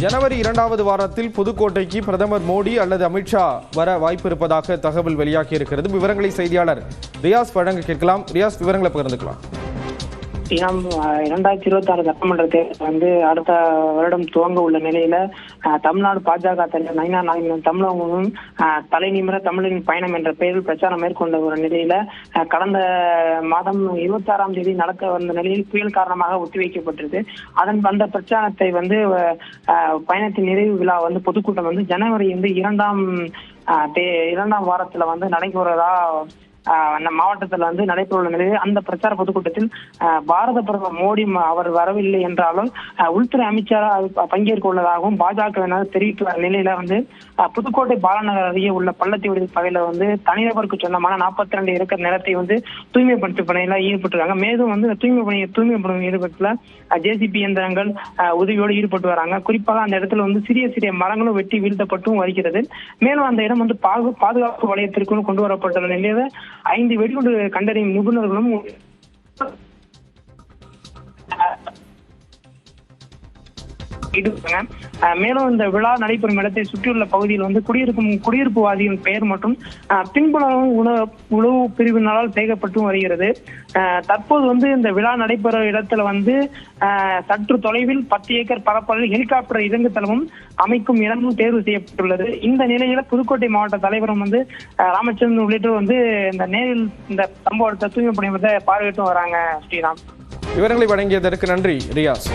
ஜனவரி இரண்டாவது வாரத்தில் புதுக்கோட்டைக்கு பிரதமர் மோடி அல்லது அமித்ஷா வர வாய்ப்பு இருப்பதாக தகவல் வெளியாகி இருக்கிறது விவரங்களை செய்தியாளர் ரியாஸ் வழங்க கேட்கலாம். ரியாஸ் விவரங்களை பகிர்ந்துக்கலாம். இனம் இரண்டாயிரத்தி இருபத்தி ஆறு சட்டமன்ற தேர்தல் வந்து அடுத்த வருடம் துவங்க உள்ள நிலையில தமிழ்நாடு பாஜக தலைவர் நைனா நாகேந்திரன் தமிழகமும் தலைநிமிர தலை நிமிர தமிழின் பயணம் என்ற பெயரில் பிரச்சாரம் மேற்கொண்ட ஒரு நிலையில கடந்த மாதம் இருபத்தி ஆறாம் தேதி நடக்க வந்த நிலையில் புயல் காரணமாக ஒத்திவைக்கப்பட்டது அதன் அந்த பிரச்சாரத்தை வந்து பயணத்தின் நிறைவு விழா வந்து பொதுக்கூட்டம் வந்து ஜனவரி வந்து இரண்டாம் தே- இரண்டாம் வாரத்துல வந்து நடைபெறுவதா மாவட்டத்தில் வந்து நடைபெறவுள்ள நிலையில் அந்த பிரச்சார பொதுக்கூட்டத்தில் பாரத பிரதமர் மோடி அவர் வரவில்லை என்றாலும் உள்துறை அமைச்சராக பங்கேற்க உள்ளதாகவும் பாஜக தெரிவித்துள்ள நிலையில வந்து புதுக்கோட்டை பாலநகர் அருகே உள்ள பள்ளத்தி பகுதியில் வந்து தனிநபருக்கு சொந்தமான நாற்பத்தி ரெண்டு இருக்கிற நிலத்தை வந்து தூய்மைப்படுத்தும் பணியில ஈடுபட்டுருக்காங்க. மேலும் வந்து தூய்மை பணி தூய்மை பணி ஈடுபட்டுல ஜேசிபி இயந்திரங்கள் உதவியோடு ஈடுபட்டு வராங்க. குறிப்பாக அந்த இடத்துல வந்து சிறிய சிறிய மரங்களும் வெட்டி வீழ்த்தப்பட்டும் வருகிறது. மேலும் அந்த இடம் வந்து பாது- பாதுகாப்பு வலயத்திற்கும் கொண்டு வரப்பட்டுள்ள நிலையில ஐந்து வெடிகுண்டு கண்டறியும் நிபுணர்களும் ஈடுபட்டாங்க. மேலும் இந்த விழா நடைபெறும் இடத்தை சுற்றியுள்ள பகுதியில் வந்து குடியிருக்கும் குடியிருப்புவாதியின் பெயர் மற்றும் பின்புலமும் உணவு உணவு பிரிவினரால் சேகப்பட்டும் வருகிறது. தற்போது வந்து இந்த விழா நடைபெற இடத்துல வந்து சற்று தொலைவில் பத்து ஏக்கர் பரப்பளவில் ஹெலிகாப்டர் இறங்குதளமும் அமைக்கும் இடமும் தேர்வு செய்யப்பட்டுள்ளது. இந்த நிலையில புதுக்கோட்டை மாவட்ட தலைவரும் வந்து ராமச்சந்திரன் உள்ளிட்டோர் வந்து இந்த நேரில் இந்த சம்பவத்தை தூய்மை பணியை பார்வையிட்டும் வராங்க ஸ்ரீராம். விவரங்களை வழங்கியதற்கு நன்றி ரியாஸ்.